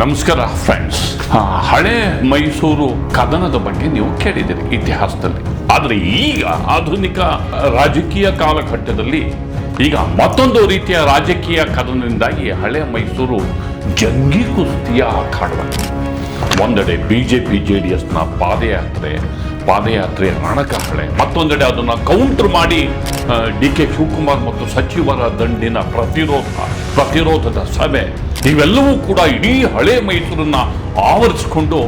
ನಮಸ್ಕಾರ ಫ್ರೆಂಡ್ಸ್ ಹಳೆ ಮೈಸೂರು ಕದನದ ಬಗ್ಗೆ ನೀವು ಕೇಳಿದ್ದೀರಿ ಇತಿಹಾಸದಲ್ಲಿ. ಆದರೆ ಈಗ ಆಧುನಿಕ ರಾಜಕೀಯ ಕಾಲಘಟ್ಟದಲ್ಲಿ ಈಗ ಮತ್ತೊಂದು ರೀತಿಯ ರಾಜಕೀಯ ಕದನದಿಂದಾಗಿ ಹಳೆ ಮೈಸೂರು ಜಂಗಿ ಕುಸ್ತಿಯ ಅಖಾಡವಾಗಿದೆ ಒಂದೆಡೆ B J P J D ಎಸ್ನ ಪಾದಯಾತ್ರೆ ಪಾದಯಾತ್ರೆ ರಣಕಹಳೆ ಮತ್ತೊಂದೆಡೆ ಅದನ್ನ ಕೌಂಟರ್ ಮಾಡಿ ಡಿ ಕೆ ಶಿವಕುಮಾರ್ ಮತ್ತು ಸಚಿವರ ದಂಡಿನ ಪ್ರತಿರೋಧ ಪ್ರತಿರೋಧದ ಸಭೆ. ಇವೆಲ್ಲವೂ ಕೂಡ ಇಡೀ ಹಳೆ ಮೈಸೂರನ್ನ ಆವರಿಸಿಕೊಂಡು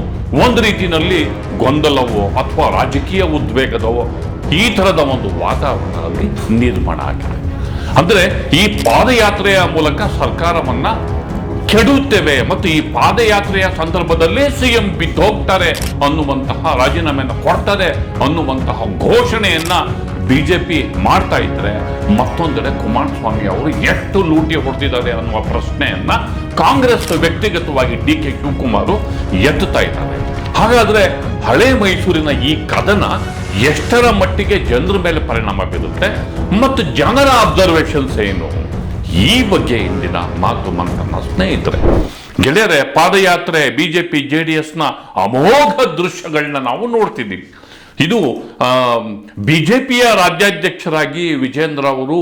ಒಂದು ರೀತಿಯಲ್ಲಿ ಗೊಂದಲವೋ ಅಥವಾ ರಾಜಕೀಯ ಉದ್ವೇಗದವೋ ಈ ಥರದ ಒಂದು ವಾತಾವರಣದಲ್ಲಿ ನಿರ್ಮಾಣ ಆಗಿದೆ. ಅಂದರೆ ಈ ಪಾದಯಾತ್ರೆಯ ಮೂಲಕ ಸರ್ಕಾರವನ್ನ ಕೆಡುತ್ತೇವೆ ಮತ್ತು ಈ ಪಾದಯಾತ್ರೆಯ ಸಂದರ್ಭದಲ್ಲೇ ಸಿಎಂ ಬಿದ್ದೋಗ್ತಾರೆ ಅನ್ನುವಂತಹ ರಾಜೀನಾಮೆಯನ್ನು ಕೊಡ್ತಾರೆ ಅನ್ನುವಂತಹ ಘೋಷಣೆಯನ್ನ ಬಿಜೆಪಿ ಮಾಡ್ತಾ ಇದ್ರೆ ಮತ್ತೊಂದೆಡೆ ಕುಮಾರಸ್ವಾಮಿ ಅವರು ಎಷ್ಟು ಲೂಟಿ ಹೊಡೆದಿದ್ದಾರೆ ಅನ್ನುವ ಪ್ರಶ್ನೆಯನ್ನ ಕಾಂಗ್ರೆಸ್ ವ್ಯಕ್ತಿಗತವಾಗಿ ಡಿ ಕೆ ಶಿವಕುಮಾರ್ ಎತ್ತುತ್ತಾ ಇದ್ದಾರೆ. ಹಾಗಾದ್ರೆ ಹಳೆ ಮೈಸೂರಿನ ಈ ಕದನ ಎಷ್ಟರ ಮಟ್ಟಿಗೆ ಜನರ ಮೇಲೆ ಪರಿಣಾಮ ಬೀರುತ್ತೆ ಮತ್ತು ಜನರ ಅಬ್ಸರ್ವೇಷನ್ಸ್ ಏನು? ಈ ಬಗ್ಗೆ ಇಂದಿನ ಮಾತು ಮಂತ್ರನ ಸ್ನೇಹಿತರೆ. ಗೆಳೆಯರೆ, ಪಾದಯಾತ್ರೆ, ಬಿಜೆಪಿ ಜೆ ಡಿ ಎಸ್ನ ಅಮೋಘ ದೃಶ್ಯಗಳನ್ನ ನಾವು ನೋಡ್ತಿದ್ದೀವಿ. ಇದು ಬಿ ಜೆ ಪಿಯ ರಾಜ್ಯಾಧ್ಯಕ್ಷರಾಗಿ ವಿಜೇಂದ್ರ ಅವರು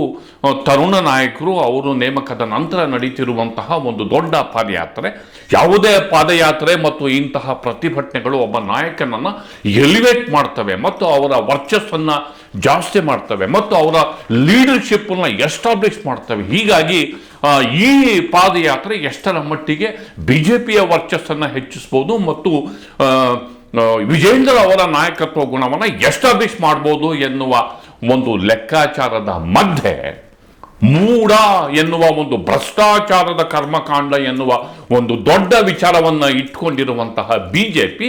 ತರುಣ ನಾಯಕರು ಅವರು ನೇಮಕದ ನಂತರ ನಡೀತಿರುವಂತಹ ಒಂದು ದೊಡ್ಡ ಪಾದಯಾತ್ರೆ. ಯಾವುದೇ ಪಾದಯಾತ್ರೆ ಮತ್ತು ಇಂತಹ ಪ್ರತಿಭಟನೆಗಳು ಒಬ್ಬ ನಾಯಕನನ್ನು ಎಲಿವೇಟ್ ಮಾಡ್ತವೆ ಮತ್ತು ಅವರ ವರ್ಚಸ್ಸನ್ನು ಜಾಸ್ತಿ ಮಾಡ್ತವೆ ಮತ್ತು ಅವರ ಲೀಡರ್ಶಿಪ್ಪನ್ನು ಎಸ್ಟಾಬ್ಲಿಷ್ ಮಾಡ್ತವೆ. ಹೀಗಾಗಿ ಈ ಪಾದಯಾತ್ರೆ ಎಷ್ಟರ ಮಟ್ಟಿಗೆ ಬಿ ಜೆ ಪಿಯ ಮತ್ತು ಹೆಚ್ಚಿಸ್ಬೋದು ಆ, ವಿಜೇಂದ್ರ ಅವರ ನಾಯಕತ್ವ ಗುಣವನ್ನು ಎಸ್ಟಾಬ್ಲಿಷ್ ಮಾಡ್ಬೋದು ಎನ್ನುವ ಒಂದು ಲೆಕ್ಕಾಚಾರದ ಮಧ್ಯೆ, ಮೂಢ ಎನ್ನುವ ಒಂದು ಭ್ರಷ್ಟಾಚಾರದ ಕರ್ಮಕಾಂಡ ಎನ್ನುವ ಒಂದು ದೊಡ್ಡ ವಿಚಾರವನ್ನು ಇಟ್ಕೊಂಡಿರುವಂತಹ ಬಿ ಜೆ ಪಿ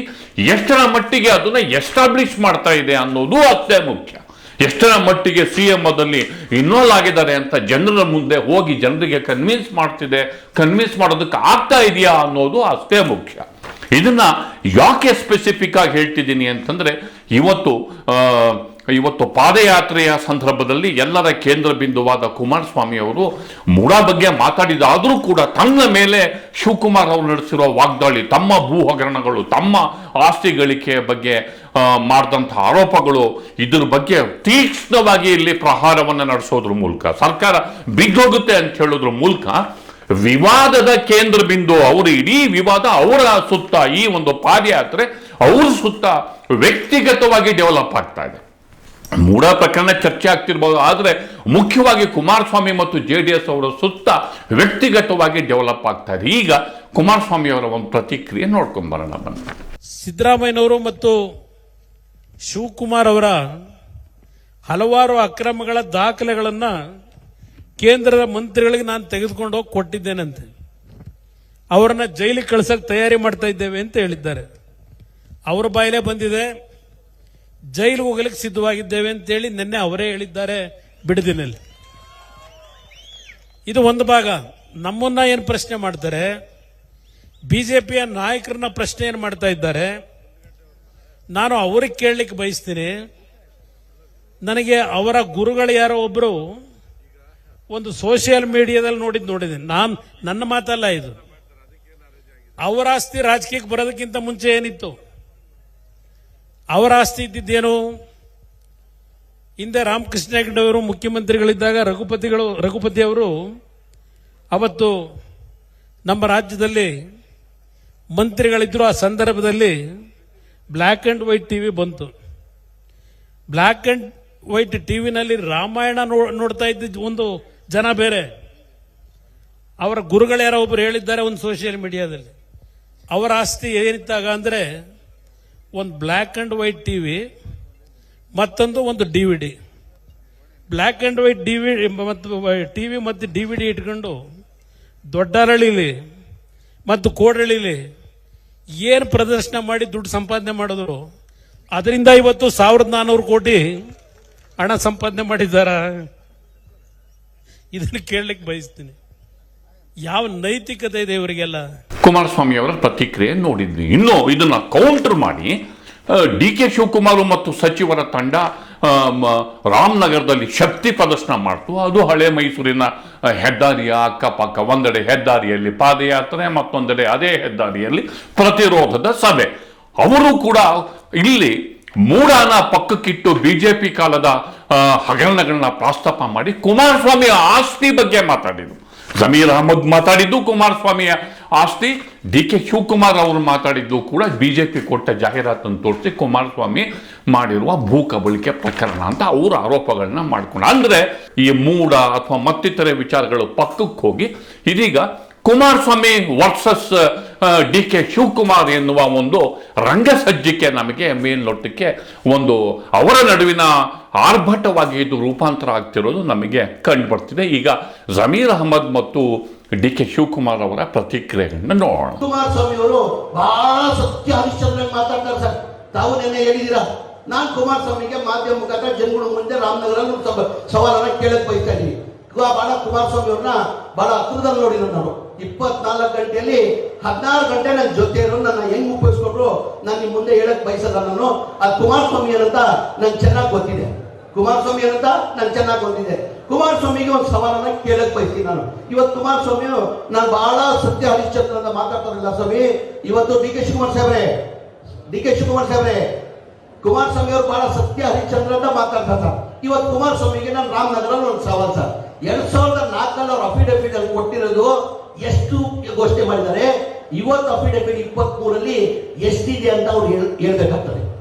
ಎಷ್ಟರ ಮಟ್ಟಿಗೆ ಅದನ್ನು ಎಸ್ಟಾಬ್ಲಿಷ್ ಮಾಡ್ತಾ ಇದೆ ಅನ್ನೋದು ಅಷ್ಟೇ ಮುಖ್ಯ. ಎಷ್ಟರ ಮಟ್ಟಿಗೆ ಸಿ ಎಂ ಅದಲ್ಲಿ ಇನ್ವಾಲ್ವ್ ಆಗಿದ್ದಾರೆ ಅಂತ ಜನರ ಮುಂದೆ ಹೋಗಿ ಜನರಿಗೆ ಕನ್ವಿನ್ಸ್ ಮಾಡ್ತಿದೆ ಕನ್ವಿನ್ಸ್ ಮಾಡೋದಕ್ಕೆ ಆಗ್ತಾ ಇದೆಯಾ ಅನ್ನೋದು ಅಷ್ಟೇ ಮುಖ್ಯ. ಇದನ್ನ ಯಾಕೆ ಸ್ಪೆಸಿಫಿಕ್ ಆಗಿ ಹೇಳ್ತಿದ್ದೀನಿ ಅಂತಂದ್ರೆ, ಇವತ್ತು ಇವತ್ತು ಪಾದಯಾತ್ರೆಯ ಸಂದರ್ಭದಲ್ಲಿ ಎಲ್ಲರ ಕೇಂದ್ರ ಬಿಂದುವಾದ ಕುಮಾರಸ್ವಾಮಿ ಅವರು ಮೂಡ ಬಗ್ಗೆ ಮಾತಾಡಿದಾದರೂ ಕೂಡ ತನ್ನ ಮೇಲೆ ಶಿವಕುಮಾರ್ ಅವರು ನಡೆಸಿರೋ ವಾಗ್ದಾಳಿ, ತಮ್ಮ ಭೂ ಹಗರಣಗಳು ತಮ್ಮ ಆಸ್ತಿ ಗಳಿಕೆಯ ಬಗ್ಗೆ ಮಾಡಿದಂಥ ಆರೋಪಗಳು ಇದ್ರ ಬಗ್ಗೆ ತೀಕ್ಷ್ಣವಾಗಿ ಇಲ್ಲಿ ಪ್ರಹಾರವನ್ನು ನಡೆಸೋದ್ರ ಮೂಲಕ, ಸರ್ಕಾರ ಬಿದ್ದೋಗುತ್ತೆ ಅಂತ ಹೇಳೋದ್ರ ಮೂಲಕ ವಿವಾದದ ಕೇಂದ್ರ ಬಿಂದು ಅವರು ಇಡೀ ವಿವಾದ ಅವರ ಸುತ್ತ ಈ ಒಂದು ಪಾದಯಾತ್ರೆ ಅವ್ರ ಸುತ್ತ ವ್ಯಕ್ತಿಗತವಾಗಿ ಡೆವಲಪ್ ಆಗ್ತಾ ಇದೆ. ಮೂಡ ಪ್ರಕರಣ ಚರ್ಚೆ ಆಗ್ತಿರ್ಬೋದು, ಆದರೆ ಮುಖ್ಯವಾಗಿ ಕುಮಾರಸ್ವಾಮಿ ಮತ್ತು ಜೆ ಡಿ ಎಸ್ ಅವರ ಸುತ್ತ ವ್ಯಕ್ತಿಗತವಾಗಿ ಡೆವಲಪ್ ಆಗ್ತಾ ಇದೆ. ಈಗ ಕುಮಾರಸ್ವಾಮಿ ಅವರ ಒಂದು ಪ್ರತಿಕ್ರಿಯೆ ನೋಡ್ಕೊಂಡ್ ಬರೋಣ ಬನ್ನಿ. ಸಿದ್ದರಾಮಯ್ಯನವರು ಮತ್ತು ಶಿವಕುಮಾರ್ ಅವರ ಹಲವಾರು ಅಕ್ರಮಗಳ ದಾಖಲೆಗಳನ್ನ ಕೇಂದ್ರದ ಮಂತ್ರಿಗಳಿಗೆ ನಾನು ತೆಗೆದುಕೊಂಡು ಹೋಗಿ ಕೊಟ್ಟಿದ್ದೇನಂತೆ ಅವರನ್ನ ಜೈಲಿಗೆ ಕಳ್ಸಕ್ ತಯಾರಿ ಮಾಡ್ತಾ ಇದ್ದೇವೆ ಅಂತ ಹೇಳಿದ್ದಾರೆ. ಅವರ ಬಾಯಿಲೆ ಬಂದಿದೆ. ಜೈಲು ಹೋಗಲಿಕ್ಕೆ ಸಿದ್ಧವಾಗಿದ್ದೇವೆ ಅಂತೇಳಿ ನಿನ್ನೆ ಅವರೇ ಹೇಳಿದ್ದಾರೆ ಬಿಡದಿನಲ್ಲಿ. ಇದು ಒಂದು ಭಾಗ. ನಮ್ಮನ್ನ ಏನು ಪ್ರಶ್ನೆ ಮಾಡ್ತಾರೆ? ಬಿಜೆಪಿಯ ನಾಯಕರನ್ನ ಪ್ರಶ್ನೆ ಏನು ಮಾಡ್ತಾ ಇದ್ದಾರೆ? ನಾನು ಅವ್ರಿಗೆ ಕೇಳಲಿಕ್ಕೆ ಬಯಸ್ತೀನಿ. ನನಗೆ ಅವರ ಗುರುಗಳು ಯಾರೋ ಒಬ್ಬರು ಒಂದು ಸೋಷಿಯಲ್ ಮೀಡಿಯಾದಲ್ಲಿ ನೋಡಿದ್ ನೋಡಿದ್ದೀನಿ ನಾನು ನನ್ನ ಮಾತಲ್ಲ ಇದು. ಅವರ ಆಸ್ತಿ ರಾಜಕೀಯಕ್ಕೆ ಬರೋದಕ್ಕಿಂತ ಮುಂಚೆ ಏನಿತ್ತು? ಅವರ ಆಸ್ತಿ ಇದ್ದಿದ್ದೇನು? ಹಿಂದೆ ರಾಮಕೃಷ್ಣ ಹೆಗಡೆ ಅವರು ಮುಖ್ಯಮಂತ್ರಿಗಳಿದ್ದಾಗ ರಘುಪತಿಗಳು, ರಘುಪತಿ ಅವರು ಅವತ್ತು ನಮ್ಮ ರಾಜ್ಯದಲ್ಲಿ ಮಂತ್ರಿಗಳಿದ್ದರು ಆ ಸಂದರ್ಭದಲ್ಲಿ ಬ್ಲ್ಯಾಕ್ ಆ್ಯಂಡ್ ವೈಟ್ ಟಿವಿ ಬಂತು. ಬ್ಲ್ಯಾಕ್ ಆ್ಯಂಡ್ ವೈಟ್ ಟಿವಿನಲ್ಲಿ ರಾಮಾಯಣ ನೋ- ನೋಡ್ತಾ ಇದ್ದ ಒಂದು ಜನ ಬೇರೆ. ಅವರ ಗುರುಗಳು ಯಾರೋ ಒಬ್ರು ಹೇಳಿದ್ದಾರೆ ಒಂದು ಸೋಷಿಯಲ್ ಮೀಡಿಯಾದಲ್ಲಿ ಅವರ ಆಸ್ತಿ ಏನಿತ್ತಾಗ ಅಂದರೆ, ಒಂದು black and white T V ಮತ್ತೊಂದು ಒಂದು D V D black and white D V ಮತ್ತು ಟಿ ವಿ ಮತ್ತು ಡಿ ವಿ ಡಿ ಇಟ್ಕೊಂಡು ದೊಡ್ಡರಳಿಲಿ ಮತ್ತು ಕೋಡಳಿಲಿ ಏನು ಪ್ರದರ್ಶನ ಮಾಡಿ ದುಡ್ಡು ಸಂಪಾದನೆ ಮಾಡಿದ್ರು, ಅದರಿಂದ ಇವತ್ತು ಸಾವಿರದ ನಾನ್ನೂರು ಕೋಟಿ ಹಣ ಸಂಪಾದನೆ ಮಾಡಿದ್ದಾರ? ಇದನ್ನು ಕೇಳಲಿಕ್ಕೆ ಬಯಸ್ತೀನಿ. ಯಾವ ನೈತಿಕತೆ ಇದೆ ಇವರಿಗೆಲ್ಲ? ಕುಮಾರಸ್ವಾಮಿ ಅವರ ಪ್ರತಿಕ್ರಿಯೆ ನೋಡಿದ್ವಿ. ಇನ್ನು ಇದನ್ನ ಕೌಂಟರ್ ಮಾಡಿ ಡಿ ಕೆ ಶಿವಕುಮಾರ್ ಮತ್ತು ಸಚಿವರ ತಂಡ ರಾಮನಗರದಲ್ಲಿ ಶಕ್ತಿ ಪ್ರದರ್ಶನ ಮಾಡ್ತು. ಅದು ಹಳೆ ಮೈಸೂರಿನ ಹೆದ್ದಾರಿಯ ಅಕ್ಕಪಕ್ಕ, ಒಂದೆಡೆ ಹೆದ್ದಾರಿಯಲ್ಲಿ ಪಾದಯಾತ್ರೆ, ಮತ್ತೊಂದೆಡೆ ಅದೇ ಹೆದ್ದಾರಿಯಲ್ಲಿ ಪ್ರತಿರೋಧದ ಸಭೆ. ಅವರು ಕೂಡ ಇಲ್ಲಿ ಮೂಡಾನ ಪಕ್ಕಕ್ಕಿಟ್ಟು ಬಿಜೆಪಿ ಕಾಲದ ಹಗರಣಗಳನ್ನ ಪ್ರಸ್ತಾಪ ಮಾಡಿ ಕುಮಾರಸ್ವಾಮಿಯ ಆಸ್ತಿ ಬಗ್ಗೆ ಮಾತಾಡಿದರು. ಜಮೀರ್ ಅಹಮದ್ ಮಾತಾಡಿದ್ದು ಕುಮಾರಸ್ವಾಮಿಯ ಆಸ್ತಿ. ಡಿ ಕೆ ಶಿವಕುಮಾರ್ ಅವರು ಮಾತಾಡಿದ್ದು ಕೂಡ ಬಿಜೆಪಿ ಕೊಟ್ಟ ಜಾಹೀರಾತನ್ನು ತೋರಿಸಿ ಕುಮಾರಸ್ವಾಮಿ ಮಾಡಿರುವ ಭೂ ಕಬಳಿಕೆ ಪ್ರಕರಣ ಅಂತ ಅವರ ಆರೋಪಗಳನ್ನ ಮಾಡ್ಕೊಂಡು ಅಂದ್ರೆ ಈ ಮೂಡ ಅಥವಾ ಮತ್ತಿತರೆ ವಿಚಾರಗಳು ಪಕ್ಕಕ್ಕೆ ಹೋಗಿ ಇದೀಗ Kumaraswamy versus D K Shivakumar ಎನ್ನುವ ಒಂದು ರಂಗಸಜ್ಜಿಕೆ ನಮಗೆ ಮೇಲ್ನೋಟಕ್ಕೆ ಒಂದು ಅವರ ನಡುವಿನ ಆರ್ಭಟವಾಗಿ ಇದು ರೂಪಾಂತರ ಆಗ್ತಿರೋದು ನಮಗೆ ಕಂಡು ಬರ್ತಿದೆ ಈಗ ಜಮೀರ್ ಅಹಮದ್ ಮತ್ತು ಡಿ ಕೆ ಶಿವಕುಮಾರ್ ಅವರ ಪ್ರತಿಕ್ರಿಯೆಗಳನ್ನ ನೋಡೋಣ. ಕುಮಾರಸ್ವಾಮಿ ಅವರು ಬಹಳ ಸತ್ಯ ಹರಿಶ್ಚಂದ್ರ ಮಾತಾಡ್ತಾರೆ ಸರ್. ತಾವು ನೆನ್ನೆ ಹೇಳಿದೀರಾ ನಾನ್ ಕುಮಾರಸ್ವಾಮಿಗೆ ಮಾಧ್ಯಮ ಮುಖಾಂತರ ಜನಗಳ ಮುಂದೆ ರಾಮನಗರ ಸವಾಲನ್ನ ಕೇಳಕ್ ಬಯಸ್ತಾ ಇದೀನಿ ಬಹಳ ಕುಮಾರಸ್ವಾಮಿ ಅವ್ರನ್ನ ಬಹಳ ಹತ್ರದಲ್ಲಿ ನೋಡಿದ್ರು ನಾನು. ಇಪ್ಪತ್ನಾಲ್ಕು ಗಂಟೆಯಲ್ಲಿ ಹದಿನಾರು ಗಂಟೆ ನನ್ನ ಜೊತೆ ಇರೋ ನನ್ನ ಹೆಂಗ್ ಉಪಯೋಗಿಸ್ಕೊಂಡ್ರು ನಾನು ನಿಮ್ ಮುಂದೆ ಹೇಳಕ್ ಬಯಸಲ್ಲ ನಾನು. ಅದು ಕುಮಾರಸ್ವಾಮಿ ಏನಂತ ನನ್ ಚೆನ್ನಾಗಿ ಗೊತ್ತಿದೆ. ಕುಮಾರಸ್ವಾಮಿ ಏನಂತ ನಂಗೆ ಚೆನ್ನಾಗಿ ಗೊತ್ತಿದೆ. ಕುಮಾರಸ್ವಾಮಿಗೆ ಒಂದು ಸವಾಲನ್ನ ಕೇಳಕ್ ಬಯಸ್ತೀನಿ ನಾನು. ಇವತ್ತು ಕುಮಾರಸ್ವಾಮಿ ನಾನು ಬಹಳ ಸತ್ಯ ಹರಿಶ್ಚಂದ್ರ ಅಂತ ಮಾತಾಡ್ತಾರಲ್ಲ ಸ್ವಾಮಿ. ಇವತ್ತು ಡಿ ಕೆ ಶಿವಕುಮಾರ್ ಸಾಹೇಬ್ರೆ, ಡಿ ಕೆ ಶಿವಕುಮಾರ್ ಸಾಹೇಬ್ರೆ ಕುಮಾರಸ್ವಾಮಿ ಅವರು ಬಹಳ ಸತ್ಯ ಹರಿಶ್ಚಂದ್ರ ಅಂತ ಮಾತಾಡ್ತಾರೆ ಸರ್. ಇವತ್ತು ಕುಮಾರಸ್ವಾಮಿಗೆ ನಾನು ರಾಮನಗರ ಒಂದು ಸವಾಲ್ ಸರ್. ಎರಡ್ ಸಾವಿರದ ನಾಲ್ಕಲ್ಲಿ ಅವ್ರು ಅಫಿಡವಿಟ್ ಅಲ್ಲಿ ಕೊಟ್ಟಿರೋದು ಎಷ್ಟು ಘೋಷಣೆ ಮಾಡಿದ್ದಾರೆ. ಇವತ್ತು ಅಫಿಡವಿಟ್ ಇಪ್ಪತ್ತ್ ಮೂರಲ್ಲಿ ಎಷ್ಟಿದೆ ಅಂತ ಅವ್ರು ಹೇಳ್- ಹೇಳ್ಬೇಕಾಗ್ತದೆ.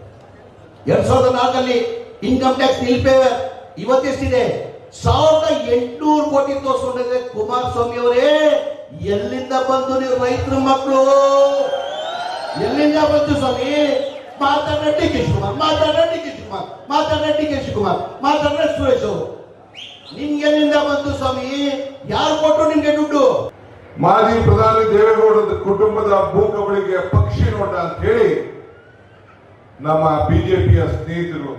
ಎರಡ್ ಸಾವಿರದ ನಾಲ್ಕಲ್ಲಿ ಇನ್ಕಮ್ ಟ್ಯಾಕ್ಸ್ ನಿಲ್ಪೇ ಇವತ್ತೆಷ್ಟಿದೆ ಸಾವಿರದ ಎಂಟುನೂರು ಕೋಟಿ ತೋರಿಸ್ಕೊಂಡಿದ್ರೆ ಕುಮಾರಸ್ವಾಮಿ ಅವರೇ. ಎಲ್ಲಿಂದ ಬಂದು ನೀವು ರೈತರ ಮಕ್ಕಳು? ಎಲ್ಲಿಂದ ಬಂತು ಸ್ವಾಮಿ? ಮಾತಾಡ ಡಿ ಕೆ ಶಿವಕುಮಾರ್ ಮಾತಾಡ ಡಿ ಕೆ ಶಿವಕುಮಾರ್ ಮಾತಾಡ ಡಿ ಕೆ ಸುರೇಶ್ ಅವರು. ನಿಮ್ಗೆ ಎಲ್ಲಿಂದ ಬಂತು ಸ್ವಾಮಿ? ಯಾರು ಕೊಟ್ಟು ನಿಮ್ಗೆ ದುಡ್ಡು? ಮಾಜಿ ಪ್ರಧಾನಿ ದೇವೇಗೌಡರ ಕುಟುಂಬದ ಭೂ ಕಬಳಿಕೆ ಪಕ್ಷಿ ನೋಟ ಅಂತ ಹೇಳಿ ನಮ್ಮ ಬಿಜೆಪಿಯ ಸ್ನೇಹಿತರು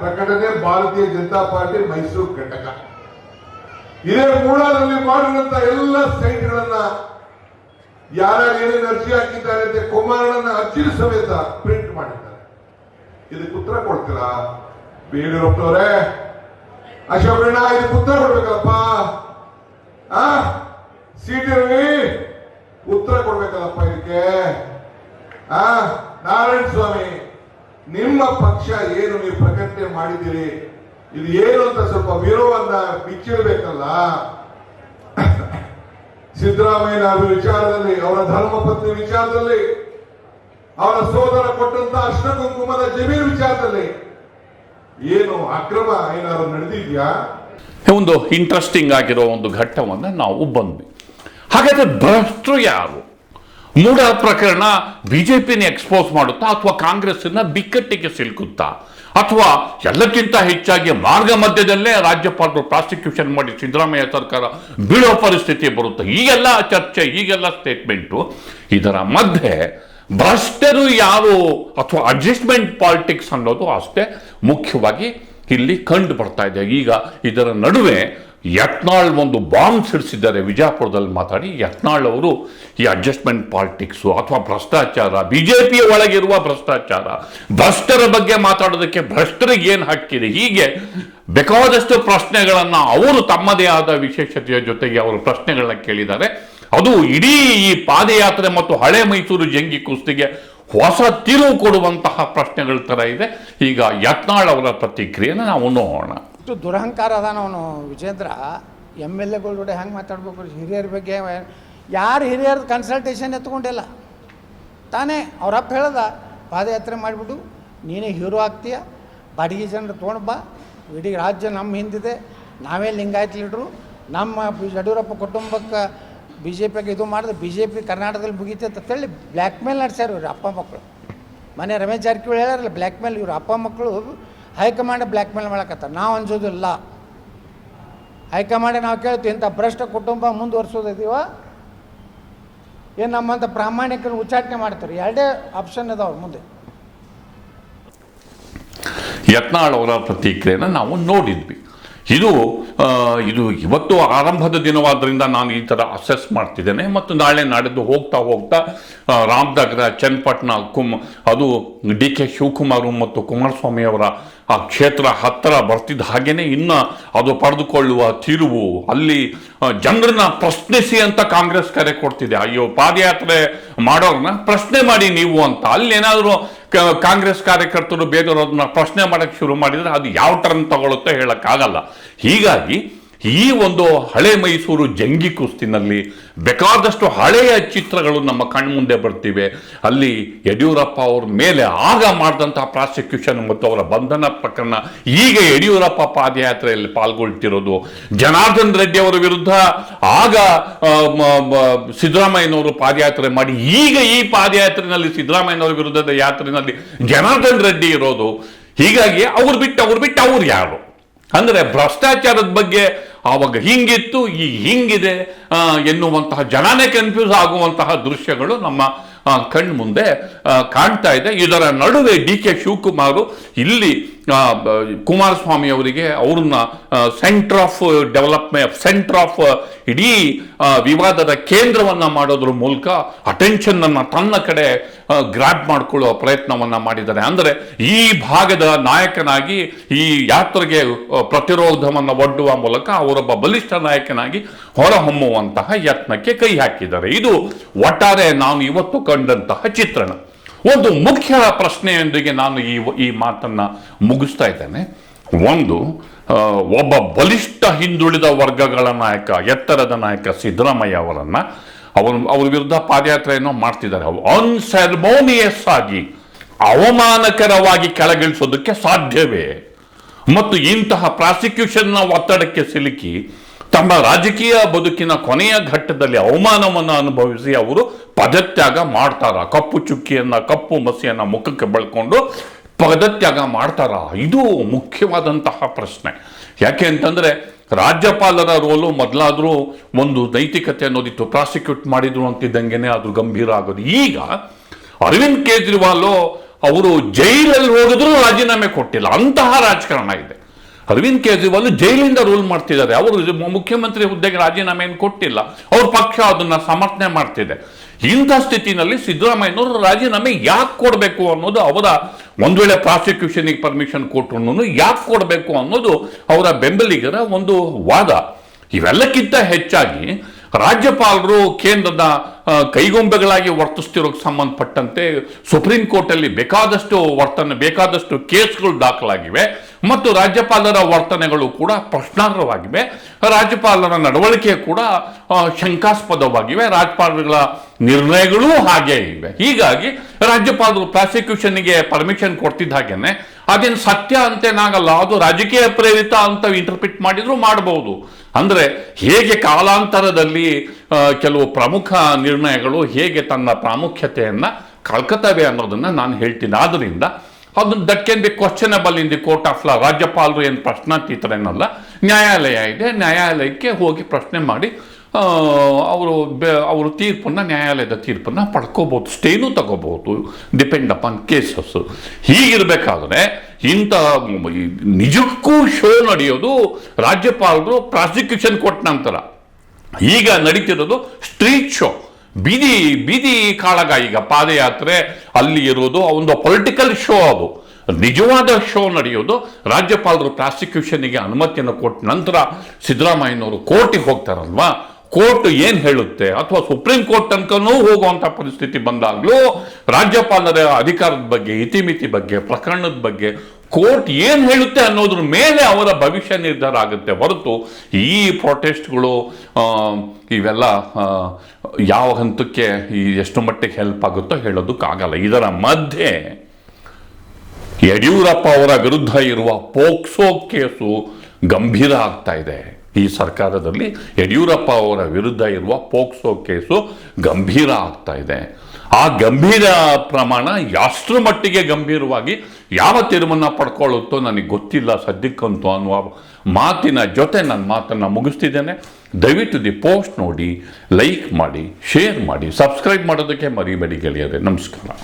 ಪ್ರಕಟಣೆ ಭಾರತೀಯ ಜನತಾ ಪಾರ್ಟಿ ಮೈಸೂರು ಘಟಕ. ಇದೇ ಮೂಡಾದಲ್ಲಿ ಮಾಡಿರುವಂತ ಎಲ್ಲ ಸೈಟ್ಗಳನ್ನ ಯಾರ್ಯಾರು ಏನೇನು ಅರ್ಜಿ ಹಾಕಿದ್ದಾರೆ ಅಂತ ಕುಮಾರಣ್ಣನ ಅರ್ಜಿ ಸಮೇತ ಪ್ರಿಂಟ್ ಮಾಡಿದ್ದಾರೆ. ಇದಕ್ಕೆ ಉತ್ತರ ಕೊಡ್ತೀರಾ? ಬೇಡಿರಪ್ಪನವರೇ ಅಶೋಕಣ್ಣ, ಇದು ಉತ್ತರ ಕೊಡ್ಬೇಕಲ್ಲಪ್ಪ ಆ ಉತ್ತರ ಕೊಡ್ಬೇಕಲ್ಲಪ್ಪ ಇದಕ್ಕೆ. ಆ, ನಾರಾಯಣ ಸ್ವಾಮಿ, ನಿಮ್ಮ ಪಕ್ಷ ಏನು ನೀವು ಪ್ರಕಟಣೆ ಮಾಡಿದ್ದೀರಿ? ಇದು ಏನು ಅಂತ ಸ್ವಲ್ಪ ವಿರೋವನ್ನ ಬಿಚ್ಚಿರ್ಬೇಕಲ್ಲ ಸಿದ್ದರಾಮಯ್ಯ ಅವರ ವಿಚಾರದಲ್ಲಿ, ಅವರ ಧರ್ಮಪತ್ನಿ ವಿಚಾರದಲ್ಲಿ, ಅವರ ಸೋದರ ಕೊಟ್ಟಂತ ಅಷ್ಟ ಕುಂಕುಮದ ಜಮೀನು ವಿಚಾರದಲ್ಲಿ ಏನು ಅಕ್ರಮ ಏನಾದ್ರು ನಡೆದಿದ್ಯಾ? ಒಂದು ಇಂಟ್ರೆಸ್ಟಿಂಗ್ ಆಗಿರೋ ಒಂದು ಘಟ್ಟವನ್ನು ನಾವು ಬಂದ್ವಿ. ಹಾಗಾದ್ರೆ ಭ್ರಷ್ಟರು ಯಾರು? ಮೂಡ ಪ್ರಕರಣ ಬಿಜೆಪಿನ ಎಕ್ಸ್ಪೋಸ್ ಮಾಡುತ್ತಾ ಅಥವಾ ಕಾಂಗ್ರೆಸ್ನ ಬಿಕ್ಕಟ್ಟಿಗೆ ಸಿಲುಕುತ್ತಾ? ಅಥವಾ ಎಲ್ಲಕ್ಕಿಂತ ಹೆಚ್ಚಾಗಿ ಮಾರ್ಗ ಮಧ್ಯದಲ್ಲೇ ರಾಜ್ಯಪಾಲರು ಪ್ರಾಸಿಕ್ಯೂಷನ್ ಮಾಡಿ ಸಿದ್ದರಾಮಯ್ಯ ಸರ್ಕಾರ ಬೀಳೋ ಪರಿಸ್ಥಿತಿ ಬರುತ್ತೆ. ಈಗೆಲ್ಲ ಚರ್ಚೆ, ಈಗೆಲ್ಲ ಸ್ಟೇಟ್ಮೆಂಟು ಇದರ ಮಧ್ಯೆ ಭ್ರಷ್ಟರು ಯಾರು ಅಥವಾ ಅಡ್ಜಸ್ಟ್ಮೆಂಟ್ ಪಾಲಿಟಿಕ್ಸ್ ಅನ್ನೋದು ಅಷ್ಟೇ ಮುಖ್ಯವಾಗಿ ಇಲ್ಲಿ ಕಂಡು ಬರ್ತಾ ಇದೆ. ಈಗ ಇದರ ನಡುವೆ ಯತ್ನಾಳ್ ಒಂದು ಬಾಂಬ್ ಸಿಡಿಸಿದ್ದಾರೆ. ವಿಜಯಪುರದಲ್ಲಿ ಮಾತಾಡಿ, ಯತ್ನಾಳ್ ಅವರು ಈ ಅಡ್ಜಸ್ಟ್ಮೆಂಟ್ ಪಾಲಿಟಿಕ್ಸು ಅಥವಾ ಭ್ರಷ್ಟಾಚಾರ ಬಿ ಜೆ ಪಿಯ ಒಳಗಿರುವ ಭ್ರಷ್ಟಾಚಾರ, ಭ್ರಷ್ಟರ ಬಗ್ಗೆ ಮಾತಾಡೋದಕ್ಕೆ ಭ್ರಷ್ಟರಿಗೆ ಏನು ಹಕ್ಕಿದೆ? ಹೀಗೆ ಬೇಕಾದಷ್ಟು ಪ್ರಶ್ನೆಗಳನ್ನು ಅವರು ತಮ್ಮದೇ ಆದ ವಿಶೇಷತೆಯ ಜೊತೆಗೆ ಅವರು ಪ್ರಶ್ನೆಗಳನ್ನ ಕೇಳಿದ್ದಾರೆ. ಅದು ಇಡೀ ಈ ಪಾದಯಾತ್ರೆ ಮತ್ತು ಹಳೆ ಮೈಸೂರು ಜಂಗಿ ಕುಸ್ತಿಗೆ ಹೊಸ ತಿರುವು ಕೊಡುವಂತಹ ಪ್ರಶ್ನೆಗಳ ತರ ಇದೆ. ಈಗ ಯತ್ನಾಳ್ ಅವರ ಪ್ರತಿಕ್ರಿಯೆನ ನಾವು ನೋಡೋಣ. ಇಷ್ಟು ದುರಹಂಕಾರ ಅದಾನ ಅವನು ವಿಜೇಂದ್ರ. ಎಂ ಎಲ್ ಎಗಳ ಜೊತೆ ಹೆಂಗೆ ಮಾತಾಡ್ಬೇಕು ಹಿರಿಯರ ಬಗ್ಗೆ ಯಾರು ಹಿರಿಯರ ಕನ್ಸಲ್ಟೇಷನ್ ಎತ್ಕೊಂಡಿಲ್ಲ. ತಾನೇ ಅಪ್ಪ ಹೇಳ್ದ, ಪಾದಯಾತ್ರೆ ಮಾಡಿಬಿಡು, ನೀನೇ ಹೀರೋ ಆಗ್ತೀಯ, ಬಾಡಿಗೆ ಜನರು ತೊಗೊಂಡು ಬಾ, ಇಡೀ ರಾಜ್ಯ ನಮ್ಮ ಹಿಂದಿದೆ, ನಾವೇ ಲಿಂಗಾಯತ್ ಲೀಡ್ರು ನಮ್ಮ ಯಡಿಯೂರಪ್ಪ ಕುಟುಂಬಕ್ಕೆ ಬಿ ಜೆ ಪಿಗೆ ಇದು ಮಾಡಿದ್ರೆ ಬಿ ಜೆ ಪಿ ಕರ್ನಾಟಕದಲ್ಲಿ ಮುಗೀತೆ ಅಂತ ಹೇಳಿ ಬ್ಲ್ಯಾಕ್ ಮೇಲ್ ನಡೆಸ್ಯಾರ ಇವ್ರ ಅಪ್ಪ ಮಕ್ಕಳು ಮನೆ ರಮೇಶ್ ಜಾರಕಿಹೊಳಿ ಹೇಳಾರಲ್ಲ ಬ್ಲ್ಯಾಕ್ ಮೇಲ್ ಇವ್ರು ಅಪ್ಪ ಮಕ್ಕಳು ಹೈಕಮಾಂಡ್ ಬ್ಲ್ಯಾಕ್ ಮೇಲ್ ಮಾಡಕತ್ತಾರ. ನಾವು ಅನ್ಸೋದಿಲ್ಲ. ಹೈಕಮಾಂಡ್ ನಾವು ಕೇಳ್ತೀವಿ, ಇಂಥ ಭ್ರಷ್ಟ ಕುಟುಂಬ ಮುಂದುವರ್ಸೋದಿದೀವ? ಏನು ನಮ್ಮಂಥ ಪ್ರಾಮಾಣಿಕರು ಉಚ್ಚಾಟನೆ ಮಾಡ್ತಾರೆ? ಎರಡೇ ಆಪ್ಷನ್ ಇದಾವ್ರ ಮುಂದೆ. ಯತ್ನಾಳ್ ಅವರ ಪ್ರತಿಕ್ರಿಯೆನ ನಾವು ನೋಡಿದ್ವಿ. ಇದು ಇದು ಇವತ್ತು ಆರಂಭದ ದಿನವಾದ್ದರಿಂದ ನಾನು ಈ ಥರ ಅಸೆಸ್ ಮಾಡ್ತಿದ್ದೇನೆ ಮತ್ತು ನಾಳೆ ನಾಡಿದ್ದು ಹೋಗ್ತಾ ಹೋಗ್ತಾ ರಾಮನಗರ, ಚನ್ನಪಟ್ಟಣ, ಕುಮ್, ಅದು ಡಿ ಕೆ ಶಿವಕುಮಾರ್ ಮತ್ತು ಕುಮಾರಸ್ವಾಮಿ ಅವರ ಆ ಕ್ಷೇತ್ರ ಹತ್ತಿರ ಬರ್ತಿದ್ದ ಹಾಗೇನೆ ಇನ್ನ ಅದು ಪಡೆದುಕೊಳ್ಳುವ ತಿರುವು ಅಲ್ಲಿ ಜನರನ್ನ ಪ್ರಶ್ನಿಸಿ ಅಂತ ಕಾಂಗ್ರೆಸ್ ಕರೆ ಕೊಡ್ತಿದೆ. ಅಯ್ಯೋ, ಪಾದಯಾತ್ರೆ ಮಾಡೋರ್ನ ಪ್ರಶ್ನೆ ಮಾಡಿ ನೀವು ಅಂತ. ಅಲ್ಲಿ ಏನಾದರೂ ಕಾಂಗ್ರೆಸ್ ಕಾರ್ಯಕರ್ತರು ಬೇರೆಯವ್ರನ್ನ ಪ್ರಶ್ನೆ ಮಾಡಕ್ಕೆ ಶುರು ಮಾಡಿದ್ರೆ ಅದು ಯಾವ ಟರ್ನ್ ತಗೊಳುತ್ತೋ ಹೇಳಕ್ಕಾಗಲ್ಲ. ಹೀಗಾಗಿ ಈ ಒಂದು ಹಳೆ ಮೈಸೂರು ಜಂಗಿ ಕುಸ್ತಿನಲ್ಲಿ ಬೇಕಾದಷ್ಟು ಹಳೆಯ ಚಿತ್ರಗಳು ನಮ್ಮ ಕಣ್ಮುಂದೆ ಬರ್ತಿವೆ. ಅಲ್ಲಿ ಯಡಿಯೂರಪ್ಪ ಅವ್ರ ಮೇಲೆ ಆಗ ಮಾಡಿದಂತಹ ಪ್ರಾಸಿಕ್ಯೂಷನ್ ಮತ್ತು ಅವರ ಬಂಧನ ಪ್ರಕರಣ, ಈಗ ಯಡಿಯೂರಪ್ಪ ಪಾದಯಾತ್ರೆಯಲ್ಲಿ ಪಾಲ್ಗೊಳ್ತಿರೋದು. ಜನಾರ್ದನ್ ರೆಡ್ಡಿ ಅವರ ವಿರುದ್ಧ ಆಗ ಸಿದ್ದರಾಮಯ್ಯನವರು ಪಾದಯಾತ್ರೆ ಮಾಡಿ, ಈಗ ಈ ಪಾದಯಾತ್ರೆಯಲ್ಲಿ ಸಿದ್ದರಾಮಯ್ಯನವರ ವಿರುದ್ಧದ ಯಾತ್ರೆಯಲ್ಲಿ ಜನಾರ್ದನ್ ರೆಡ್ಡಿ ಇರೋದು. ಹೀಗಾಗಿ ಅವ್ರು ಬಿಟ್ಟು ಅವ್ರು ಬಿಟ್ಟು, ಅವ್ರು ಯಾರು? ಅಂದ್ರೆ ಭ್ರಷ್ಟಾಚಾರದ ಬಗ್ಗೆ ಆವಾಗ ಹಿಂಗಿತ್ತು, ಈ ಹಿಂಗಿದೆ ಎನ್ನುವಂತಹ ಜನನೇ ಕನ್ಫ್ಯೂಸ್ ಆಗುವಂತಹ ದೃಶ್ಯಗಳು ನಮ್ಮ ಕಣ್ಮುಂದೆ ಮುಂದೆ ಕಾಣ್ತಾ ಇದೆ. ಇದರ ನಡುವೆ ಡಿ ಕೆ ಶಿವಕುಮಾರು ಇಲ್ಲಿ ಕುಮಾರಸ್ವಾಮಿ ಅವರಿಗೆ ಅವ್ರನ್ನ centre of development centre of ಇಡೀ ವಿವಾದದ ಕೇಂದ್ರವನ್ನ ಮಾಡೋದ್ರ ಮೂಲಕ ಅಟೆನ್ಷನ್ ಅನ್ನ ತನ್ನ ಕಡೆ ಗ್ರ್ಯಾಬ್ ಮಾಡಿಕೊಳ್ಳುವ ಪ್ರಯತ್ನವನ್ನ ಮಾಡಿದ್ದಾರೆ. ಅಂದರೆ ಈ ಭಾಗದ ನಾಯಕನಾಗಿ, ಈ ಯಾತ್ರೆಗೆ ಪ್ರತಿರೋಧವನ್ನು ಪ್ರತಿರೋಧವನ್ನ ಒಡ್ಡುವ ಮೂಲಕ ಅವರೊಬ್ಬ ಬಲಿಷ್ಠ ನಾಯಕನಾಗಿ ಹೊರಹೊಮ್ಮುವಂತಹ ಯತ್ನಕ್ಕೆ ಕೈ ಹಾಕಿದ್ದಾರೆ. ಇದು ಒಟ್ಟಾರೆ ನಾನು ಇವತ್ತು ಕಂಡಂತಹ ಚಿತ್ರಣ. ಒಂದು ಮುಖ್ಯ ಪ್ರಶ್ನೆಯೊಂದಿಗೆ ನಾನು ಈ ಈ ಮಾತನ್ನ ಮುಗಿಸ್ತಾ ಇದ್ದೇನೆ. ಒಂದು ಒಬ್ಬ ಬಲಿಷ್ಠ ಹಿಂದುಳಿದ ವರ್ಗಗಳ ನಾಯಕ, ಎತ್ತರದ ನಾಯಕ ಸಿದ್ದರಾಮಯ್ಯ ಅವರನ್ನು ಅವನು ಅವ್ರ ವಿರುದ್ಧ ಪಾದಯಾತ್ರೆಯನ್ನು ಮಾಡ್ತಿದ್ದಾರೆ. ಅನ್ಸೆರ್ಮೋನಿಯಸ್ ಆಗಿ ಅವಮಾನಕರವಾಗಿ ಕೆಳಗಿಳಿಸೋದಕ್ಕೆ ಸಾಧ್ಯವೇ? ಮತ್ತು ಇಂತಹ ಪ್ರಾಸಿಕ್ಯೂಷನ್ನ ಒತ್ತಡಕ್ಕೆ ಸಿಲುಕಿ ತಮ್ಮ ರಾಜಕೀಯ ಬದುಕಿನ ಕೊನೆಯ ಘಟ್ಟದಲ್ಲಿ ಅವಮಾನವನ್ನು ಅನುಭವಿಸಿ ಅವರು ಪದತ್ಯಾಗ ಮಾಡ್ತಾರ. ಕಪ್ಪು ಚುಕ್ಕಿಯನ್ನ, ಕಪ್ಪು ಮಸಿಯನ್ನ ಮುಖಕ್ಕೆ ಬಳ್ಕೊಂಡು ಪದತ್ಯಾಗ ಮಾಡ್ತಾರ. ಇದು ಮುಖ್ಯವಾದಂತಹ ಪ್ರಶ್ನೆ. ಯಾಕೆ ಅಂತಂದ್ರೆ ರಾಜ್ಯಪಾಲರ ರೋಲು ಮೊದಲಾದರೂ ಒಂದು ನೈತಿಕತೆ ಅನ್ನೋದಿತ್ತು. ಪ್ರಾಸಿಕ್ಯೂಟ್ ಮಾಡಿದ್ರು ಅಂತಿದ್ದಂಗೆನೆ ಅದು ಗಂಭೀರ ಆಗೋದು. ಈಗ ಅರವಿಂದ್ ಕೇಜ್ರಿವಾಲ್ ಅವರು ಜೈಲಲ್ಲಿ ಹೋಗಿದ್ರು ರಾಜೀನಾಮೆ ಕೊಟ್ಟಿಲ್ಲ. ಅಂತಹ ರಾಜಕಾರಣ ಇದೆ. ಅರವಿಂದ್ ಕೇಜ್ರಿವಾಲ್ ಜೈಲಿಂದ ರೂಲ್ ಮಾಡ್ತಿದ್ದಾರೆ. ಅವರು ಮುಖ್ಯಮಂತ್ರಿ ಹುದ್ದೆಗೆ ರಾಜೀನಾಮೆಯನ್ನು ಕೊಟ್ಟಿಲ್ಲ. ಅವ್ರ ಪಕ್ಷ ಅದನ್ನ ಸಮರ್ಥನೆ ಮಾಡ್ತಿದೆ. ಇಂಥ ಸ್ಥಿತಿನಲ್ಲಿ ಸಿದ್ದರಾಮಯ್ಯನವರು ರಾಜೀನಾಮೆ ಯಾಕೆ ಕೊಡಬೇಕು ಅನ್ನೋದು ಅವರ ಒಂದು ವೇಳೆ ಪ್ರಾಸಿಕ್ಯೂಷನ್ಗೆ ಪರ್ಮಿಷನ್ ಕೊಟ್ಟರು ಯಾಕೆ ಕೊಡಬೇಕು ಅನ್ನೋದು ಅವರ ಬೆಂಬಲಿಗರ ಒಂದು ವಾದ. ಇವೆಲ್ಲಕ್ಕಿಂತ ಹೆಚ್ಚಾಗಿ ರಾಜ್ಯಪಾಲರು ಕೇಂದ್ರದ ಕೈಗೊಂಬೆಗಳಾಗಿ ವರ್ತಿಸ್ತಿರೋಕ್ಕೆ ಸಂಬಂಧಪಟ್ಟಂತೆ ಸುಪ್ರೀಂ ಕೋರ್ಟಲ್ಲಿ ಬೇಕಾದಷ್ಟು ವರ್ತನೆ, ಬೇಕಾದಷ್ಟು ಕೇಸ್ಗಳು ದಾಖಲಾಗಿವೆ. ಮತ್ತು ರಾಜ್ಯಪಾಲರ ವರ್ತನೆಗಳು ಕೂಡ ಪ್ರಶ್ನಾರ್ಹವಾಗಿವೆ. ರಾಜ್ಯಪಾಲರ ನಡವಳಿಕೆ ಕೂಡ ಶಂಕಾಸ್ಪದವಾಗಿವೆ. ರಾಜ್ಯಪಾಲರುಗಳ ನಿರ್ಣಯಗಳೂ ಹಾಗೆ ಇವೆ. ಹೀಗಾಗಿ ರಾಜ್ಯಪಾಲರು ಪ್ರಾಸಿಕ್ಯೂಷನ್ಗೆ ಪರ್ಮಿಷನ್ ಕೊಡ್ತಿದ್ದ ಹಾಗೇನೆ. ಅದೇನು ಸತ್ಯ ಅಂತೇನಾಗಲ್ಲ, ಅದು ರಾಜಕೀಯ ಪ್ರೇರಿತ ಅಂತ ಇಂಟರ್ಪ್ರಿಟ್ ಮಾಡಿದ್ರು ಮಾಡಬಹುದು ಅಂದ್ರೆ ಹೇಗೆ ಕಾಲಾಂತರದಲ್ಲಿ ಕೆಲವು ಪ್ರಮುಖ ನಿರ್ಣಯಗಳು ಹೇಗೆ ತನ್ನ ಪ್ರಾಮುಖ್ಯತೆಯನ್ನ ಕಳ್ಕತವೆ ಅನ್ನೋದನ್ನ ನಾನು ಹೇಳ್ತೀನಿ. ಆದ್ರಿಂದ ಅದು that can be questionable in the court of law ರಾಜ್ಯಪಾಲರು ಏನು ಪ್ರಶ್ನಾತೀತರೇನಲ್ಲ ನ್ಯಾಯಾಲಯ ಇದೆ, ನ್ಯಾಯಾಲಯಕ್ಕೆ ಹೋಗಿ ಪ್ರಶ್ನೆ ಮಾಡಿ ಅವರು ಬೆ- ಅವರು ತೀರ್ಪನ್ನು, ನ್ಯಾಯಾಲಯದ ತೀರ್ಪನ್ನು ಪಡ್ಕೋಬೋದು ಸ್ಟೇನು ತಗೋಬೋದು ಡಿಪೆಂಡ್ ಅಪಾನ್ ಕೇಸಸ್ ಹೀಗಿರಬೇಕಾದ್ರೆ, ಇಂಥ ನಿಜಕ್ಕೂ ಶೋ ನಡೆಯೋದು ರಾಜ್ಯಪಾಲರು ಪ್ರಾಸಿಕ್ಯೂಷನ್ ಕೊಟ್ಟ ನಂತರ ಈಗ ನಡೀತಿರೋದು ಸ್ಟ್ರೀಟ್ ಶೋ ಬೀದಿ ಬೀದಿ ಕಾಳಗ ಈಗ ಪಾದಯಾತ್ರೆ ಅಲ್ಲಿ ಇರೋದು ಒಂದು ಪೊಲಿಟಿಕಲ್ ಶೋ ಅದು. ನಿಜವಾದ ಶೋ ನಡೆಯೋದು. ರಾಜ್ಯಪಾಲರು ಪ್ರಾಸಿಕ್ಯೂಷನ್ಗೆ ಅನುಮತಿಯನ್ನು ಕೊಟ್ಟ ನಂತರ ಸಿದ್ದರಾಮಯ್ಯನವರು ಕೋರ್ಟಿಗೆ ಹೋಗ್ತಾರಲ್ವಾ? ಕೋರ್ಟ್ ಏನು ಹೇಳುತ್ತೆ? ಅಥವಾ ಸುಪ್ರೀಂ ಕೋರ್ಟ್ ತನಕನೂ ಹೋಗುವಂಥ ಪರಿಸ್ಥಿತಿ ಬಂದಾಗಲೂ ರಾಜ್ಯಪಾಲರ ಅಧಿಕಾರದ ಬಗ್ಗೆ, ಇತಿಮಿತಿ ಬಗ್ಗೆ, ಪ್ರಕರಣದ ಬಗ್ಗೆ ಕೋರ್ಟ್ ಏನು ಹೇಳುತ್ತೆ ಅನ್ನೋದ್ರ ಮೇಲೆ ಅವರ ಭವಿಷ್ಯ ನಿರ್ಧಾರ ಆಗುತ್ತೆ ಹೊರತು ಈ ಪ್ರೊಟೆಸ್ಟ್ಗಳು ಇವೆಲ್ಲ ಯಾವ ಹಂತಕ್ಕೆ ಈ ಎಷ್ಟು ಮಟ್ಟಿಗೆ ಹೆಲ್ಪ್ ಆಗುತ್ತೋ ಹೇಳೋದಕ್ಕಾಗಲ್ಲ. ಇದರ ಮಧ್ಯೆ ಯಡಿಯೂರಪ್ಪ ಅವರ ವಿರುದ್ಧ ಇರುವ ಪೋಕ್ಸೋ ಕೇಸು ಗಂಭೀರ ಆಗ್ತಾ ಇದೆ. ಈ ಸರ್ಕಾರದಲ್ಲಿ ಯಡಿಯೂರಪ್ಪ ಅವರ ವಿರುದ್ಧ ಇರುವ ಪೋಕ್ಸೋ ಕೇಸು ಗಂಭೀರ ಆಗ್ತಾ ಇದೆ. ಆ ಗಂಭೀರ ಪ್ರಮಾಣ ಎಷ್ಟರ ಮಟ್ಟಿಗೆ ಗಂಭೀರವಾಗಿ ಯಾವ ತೀರ್ಮಾನ ಪಡ್ಕೊಳ್ಳುತ್ತೋ ನನಗೆ ಗೊತ್ತಿಲ್ಲ ಸದ್ಯಕ್ಕಂತೂ ಅನ್ನುವ ಮಾತಿನ ಜೊತೆ ನನ್ನ ಮಾತನ್ನು ಮುಗಿಸ್ತಿದ್ದೇನೆ. ದಯವಿಟ್ಟು ದಿ ಪೋಸ್ಟ್ ನೋಡಿ ಲೈಕ್ ಮಾಡಿ ಶೇರ್ ಮಾಡಿ ಸಬ್ಸ್ಕ್ರೈಬ್ ಮಾಡೋದಕ್ಕೆ ಮರಿಬೇಡಿ ಗೆಳೆಯರೆ. ನಮಸ್ಕಾರ.